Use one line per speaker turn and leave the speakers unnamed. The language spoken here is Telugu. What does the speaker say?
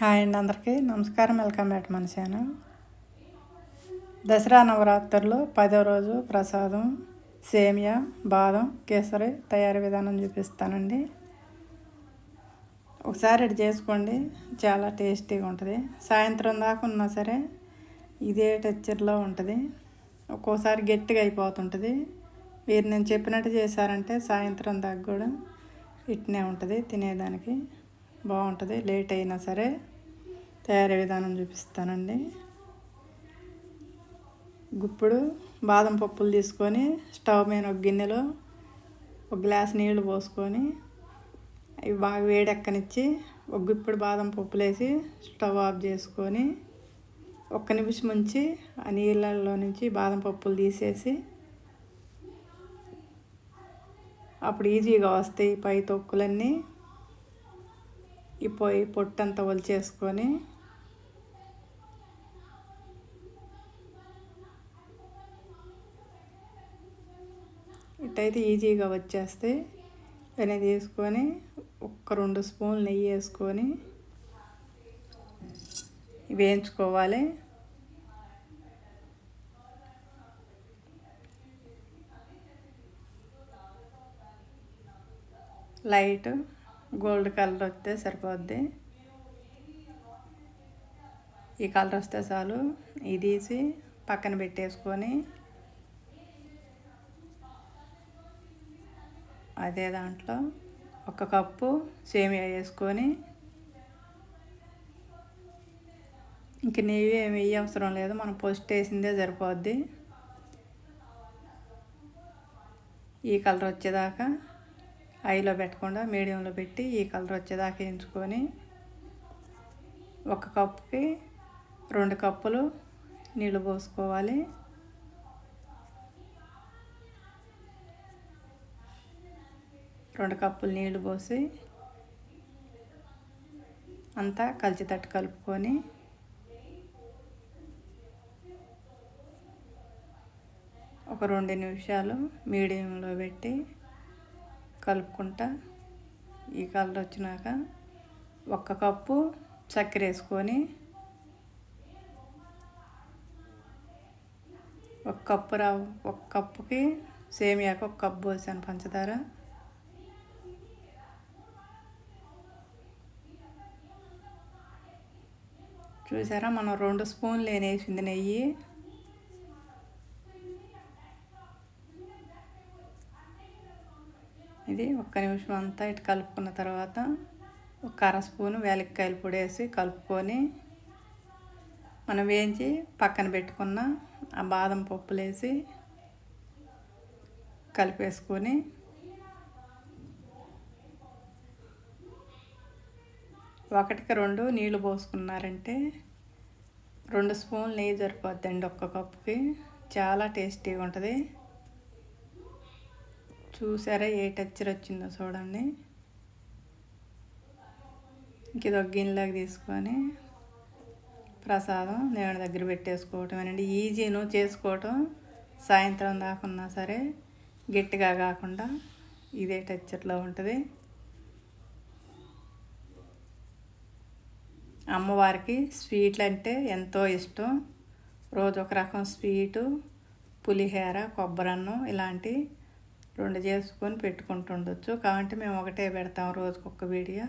హాయ్ అండి అందరికీ. నమస్కారం. వెల్కమ్ బ్యాక్ మన ఛానల్. దసరా నవరాత్రులు పదో రోజు ప్రసాదం సేమియా బాదం కేసరి తయారీ విధానం చూపిస్తానండి. ఒకసారి ఇది చేసుకోండి. చాలా టేస్టీగా ఉంటుంది. సాయంత్రం దాకా ఉన్నా సరే ఇదే టెక్చర్లో ఉంటుంది. ఒక్కోసారి గట్టిగా అయిపోతుంటుంది. మీరు నేను చెప్పినట్టు చేశారంటే సాయంత్రం దాకా కూడా ఇట్నే ఉంటుంది తినేదానికి. బాగుంటుంది. లేట్ అయినా సరే తయారీ విధానం చూపిస్తానండి. గుప్పుడు బాదం పప్పులు తీసుకొని స్టవ్ మీద ఒక గిన్నెలో ఒక గ్లాస్ నీళ్ళు పోసుకొని అవి బాగా వేడెక్కనిచ్చి ఒక గుప్పుడు బాదం పప్పులు వేసి స్టవ్ ఆఫ్ చేసుకొని ఒక్క నిమిషం ఉంచి ఆ నీళ్ళల్లో నుంచి బాదం పప్పులు తీసేసి అప్పుడు ఈజీగా వస్తాయి పై తొక్కులన్నీ. ఈ పొయ్యి పొట్టంతా ఒలిచేసుకొని ఇట్టయితే ఈజీగా వచ్చేస్తే అని తీసుకొని ఒక్క రెండు స్పూన్లు నెయ్యి వేసుకొని వేయించుకోవాలి. లైట్ గోల్డ్ కలర్ వస్తే సరిపోద్ది. ఈ కలర్ వస్తే చాలు. ఇది తీసి పక్కన పెట్టేసుకొని అదే దాంట్లో ఒక కప్పు సేమియా వేసుకొని ఇంక నెయ్యి ఏమి వేయ అవసరం లేదు. మనం పోస్ట్ వేసిందే సరిపోద్ది. ఈ కలర్ వచ్చేదాకా హైలో పెట్టకుండా మీడియంలో పెట్టి ఈ కలర్ వచ్చేదాకా ఎంచుకొని ఒక కప్పుకి రెండు కప్పులు నీళ్ళు పోసుకోవాలి. రెండు కప్పులు నీళ్ళు పోసి అంతా కలిసి తట్టు కలుపుకొని ఒక రెండు నిమిషాలు మీడియంలో పెట్టి కలుపుకుంటా. ఈ కలర్ వచ్చినాక ఒక్క కప్పు చక్కెర వేసుకొని ఒక కప్పు రా ఒక కప్పుకి సేమియాకు ఒక కప్పు పోసాను పంచదార. చూసారా మనం రెండు స్పూన్లు వేసింది నెయ్యి. ఇది ఒక్క నిమిషం అంతా ఇటు కలుపుకున్న తర్వాత ఒక అర స్పూను వేలక్కాయలు పొడి వేసి కలుపుకొని మనం వేయించి పక్కన పెట్టుకున్న ఆ బాదం పప్పులు వేసి కలిపేసుకొని ఒకటికి రెండు నీళ్ళు పోసుకున్నారంటే రెండు స్పూన్లు నెయ్యి సరిపోద్దండి ఒక్క కప్పుకి. చాలా టేస్టీగా ఉంటుంది. చూసారా ఏ టెక్చర్ వచ్చిందో చూడండి. ఇంక ఇది ఒక గిన్నెలాగా తీసుకొని ప్రసాదం నేను దగ్గర పెట్టేసుకోవటం అండి ఈజీను చేసుకోవటం సాయంత్రం దాకున్నా సరే గట్టిగా కాకుండా ఇదే టెక్చర్లో ఉంటుంది. అమ్మవారికి స్వీట్లు అంటే ఎంతో ఇష్టం. రోజు ఒక రకం స్వీటు పులిహోర కొబ్బరన్నం ఇలాంటి రెండు చేసుకొని పెట్టుకుంటుండొచ్చు. కాబట్టి మేము ఒకటే పెడతాం రోజుకొక వీడియో.